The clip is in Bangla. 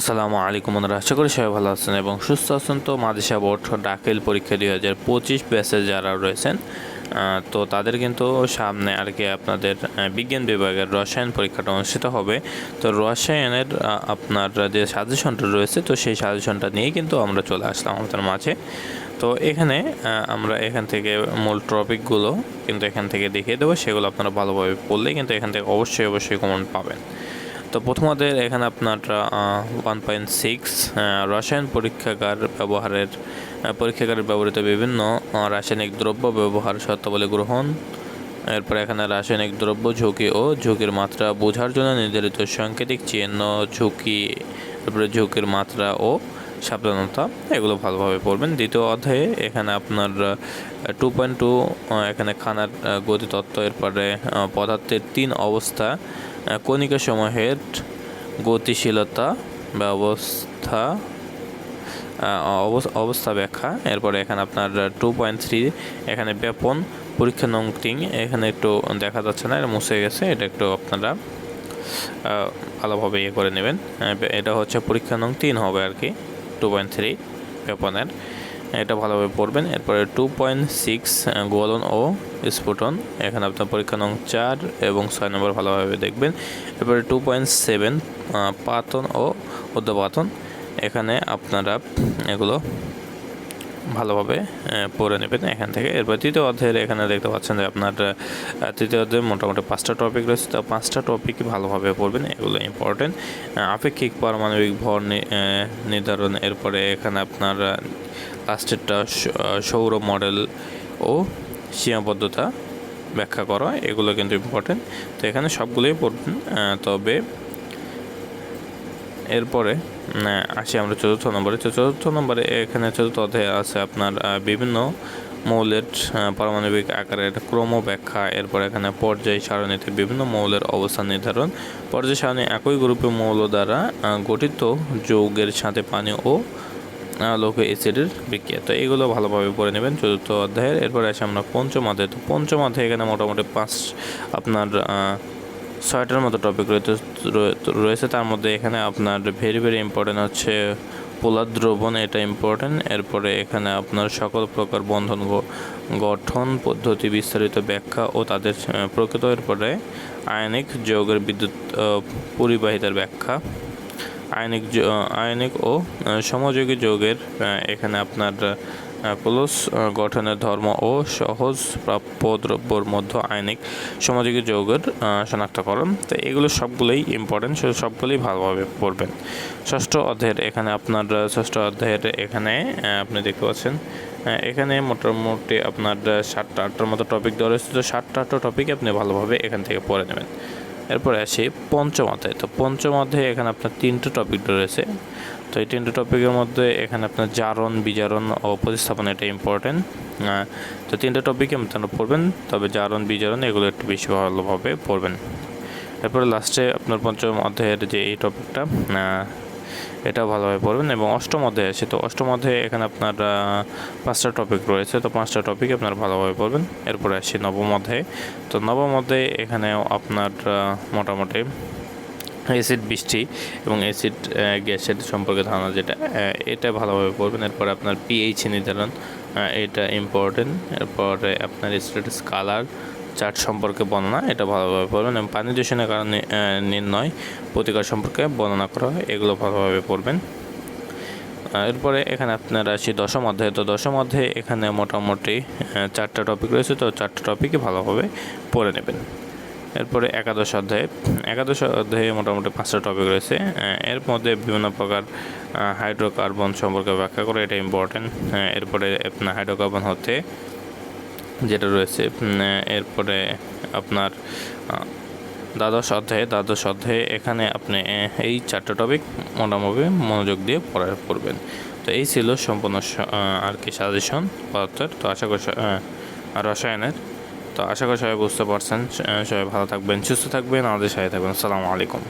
আসসালামু আলাইকুম বন্ধুরা, আশা করি সবাই ভালো আছেন এবং সুস্থ আছেন। তো মাদেশা বোর্ড ডাকেল পরীক্ষা দুই হাজার পঁচিশ ব্যাচে যারা রয়েছেন তো তাদের কিন্তু সামনে আর কি আপনাদের বিজ্ঞান বিভাগের রসায়ন পরীক্ষাটা অনুষ্ঠিত হবে। তো রসায়নের আপনার যে সাজেশনটা রয়েছে, তো সেই সাজেশনটা নিয়েই কিন্তু আমরা চলে আসলাম আমাদের মাঝে। তো এখানে আমরা এখান থেকে মূল টপিকগুলো কিন্তু এখান থেকে দেখিয়ে দেবো, সেগুলো আপনারা ভালোভাবে পড়লেই কিন্তু এখান থেকে অবশ্যই অবশ্যই কমন পাবেন। তো প্রথমদের এখানে আপনার ওয়ান পয়েন্ট সিক্স রসায়ন পরীক্ষাগার ব্যবহারের পরীক্ষাগারে ব্যবহৃত বিভিন্ন রাসায়নিক দ্রব্য ব্যবহার শর্তাবলী গ্রহণ। এরপরে এখানে রাসায়নিক দ্রব্য ঝুঁকি ও ঝুঁকির মাত্রা বোঝার জন্য নির্ধারিত সাংকেতিক চিহ্ন, ঝুঁকি তারপরে ঝুঁকির মাত্রা ও সাবধানতা, এগুলো ভালোভাবে পড়বেন। দ্বিতীয় অধ্যায়ে এখানে আপনার টু পয়েন্ট টু এখানে খানার গতিতত্ত্ব, এরপরে পদার্থের তিন অবস্থা কণিকা সমূহের গতিশীলতা, ব্যবস্থা অবস্থা ব্যাখ্যা। এরপরে এখানে আপনার টু পয়েন্ট থ্রি এখানে ব্যাপন পরীক্ষা নং তিন, এখানে একটু দেখা যাচ্ছে না, এটা মুছে গেছে, এটা একটু আপনারা ভালোভাবে ইয়ে করে নেবেন। এটা হচ্ছে পরীক্ষা নং তিন হবে আর কি টু পয়েন্ট থ্রি ব্যাপনের। এটা ভালোভাবে পড়বেন। এরপরে টু পয়েন্ট সিক্স গোলন ও স্ফুটন। এখানে আপনার পরীক্ষা নং চার এবং ছয় নম্বর ভালোভাবে দেখবেন। এরপরে টু পয়েন্ট সেভেন পাতন ও উদ্যপাতন এখানে আপনারা এগুলো ভালোভাবে পড়ে নেবেন এখান থেকে। এরপর তৃতীয় অধ্যায়ের এখানে দেখতে পাচ্ছেন যে আপনার তৃতীয় অধ্যায়ে মোটামুটি পাঁচটা টপিক রয়েছে। তো পাঁচটা টপিকই ভালোভাবে পড়বেন, এগুলো ইম্পর্টেন্ট আপেক্ষিক পারমাণবিক ভর নির্ধারণ। এরপরে এখানে আপনার লাস্টেরটা সৌর মডেল ও সীমাবদ্ধতা ব্যাখ্যা করা, এগুলো কিন্তু ইম্পর্টেন্ট তো এখানে সবগুলোই পড়বেন তবে এরপরে আসি আমরা চতুর্থ নম্বরে। চতুর্থ নম্বরে এখানে চতুর্থ অধ্যায়ে আছে আপনার বিভিন্ন মৌলের পারমাণবিক আকারের ক্রম ব্যাখ্যা এরপর এখানে পর্যায় সারণীতে বিভিন্ন মৌলের অবস্থান নির্ধারণ। পর্যায় সারণী একই গ্রুপে মৌল দ্বারা গঠিত যৌগের সাথে পানি ও লোকে অ্যাসিডের বিক্রিয়া। তো এগুলো ভালোভাবে পড়ে নেবেন চতুর্থ অধ্যায়ের। এরপরে আসে আমরা পঞ্চম অধ্যায়। তো পঞ্চম অধ্যায়ে এখানে মোটামুটি পাঁচ আপনার ছয়টার মতো টপিক রয়েছে রয়েছে। তার মধ্যে এখানে আপনার ভেরি ভেরি ইম্পর্টেন্ট হচ্ছে পোলার দ্রবণ, এটা ইম্পর্টেন্ট এরপরে এখানে আপনার সকল প্রকার বন্ধন গঠন পদ্ধতি বিস্তারিত ব্যাখ্যা ও তাদের প্রকৃত এরপরে আয়নিক যৌগের বিদ্যুৎ পরিবাহিতার ব্যাখ্যা। আয়নিক আয়নিক ও সমযোগী যৌগের এখানে আপনার প্লস গঠনের ধর্ম ও সহজ প্রাপ্য দ্রব্যর মধ্যে আইনিক সমযোগী যৌগের শনাক্তকরণ। তো এগুলো সবগুলোই ইম্পর্টেন্ট সবগুলোই ভালোভাবে পড়বেন। ষষ্ঠ অধ্যায়ের এখানে আপনার, ষষ্ঠ অধ্যায়ের এখানে আপনি দেখতে পাচ্ছেন এখানে মোটামুটি আপনার সাতটা আটটার মতো টপিক দেওয়া রয়েছে। তো সাতটা আটটা টপিক আপনি ভালোভাবে এখান থেকে পড়ে নেবেন। এরপরে আসি পঞ্চম অধ্যায় তো পঞ্চম অধ্যায়ে এখানে আপনার তিনটে টপিক রয়েছে। তো এই তিনটে টপিকের মধ্যে এখানে আপনার জারণ, বিজারণ ও প্রতিস্থাপন এটা ইম্পর্টেন্ট তো তিনটে টপিকে আপনারা পড়বেন, তবে জারণ, বিজারণ এগুলো একটু বেশি ভালোভাবে পড়বেন। এরপরে লাস্টে আপনার পঞ্চম অধ্যায়ের যে এই টপিকটা এটা ভালোভাবে পড়বেন এবং অষ্টম অধ্যায়ে আছে। তো অষ্টম অধ্যায়ে এখানে আপনার পাঁচটা টপিক রয়েছে। তো পাঁচটা টপিক আপনার ভালোভাবে পড়বেন। এরপরে আসি নবম অধ্যায়ে। তো নবম অধ্যায়ে এখানেও আপনার মোটামুটি অ্যাসিড বৃষ্টি এবং অ্যাসিড গ্যাসের সম্পর্কে ধারণা যেটা এটা ভালোভাবে পড়বেন। এরপরে আপনার পিএইচ নির্ধারণ এটা ইম্পর্টেন্ট এরপরে আপনার স্ট্যাটাস কালার চার্ট সম্পর্কে বর্ণনা, এটা ভালোভাবে পড়বেন এবং পানি দূষণের কারণে নির্ণয়, প্রতিকার সম্পর্কে বর্ণনা করা হয়, এগুলো ভালোভাবে পড়বেন। এরপরে এখানে আপনারা আসি দশম অধ্যায়। তো দশম অধ্যায়ে এখানে মোটামুটি চারটা টপিক রয়েছে, তো চারটা টপিকই ভালোভাবে পড়ে নেবেন। এরপরে একাদশ অধ্যায়ে। একাদশ অধ্যায়ে মোটামুটি পাঁচটা টপিক রয়েছে। এর মধ্যে বিভিন্ন প্রকার হাইড্রোকার্বন সম্পর্কে ব্যাখ্যা করে, এটা ইম্পর্টেন্ট এরপরে আপনার হাইড্রোকার্বন হতে যেটা রয়েছে এরপরে আপনার দ্বাদশ অধ্যায়ে দ্বাদশ অধ্যায়ে এখানে আপনি এই চারটা টপিক মোটামুটি মনোযোগ দিয়ে পড়া, পড়বেন। তো এই ছিল সম্পূর্ণ আর কি সাজেশন পদার্থের তো আশা করি রসায়নের। তো আশা করি সবাই বুঝতে পারছেন। সবাই ভালো থাকবেন, সুস্থ থাকবেন, আমাদের সাথে থাকবেন। আসসালামু আলাইকুম।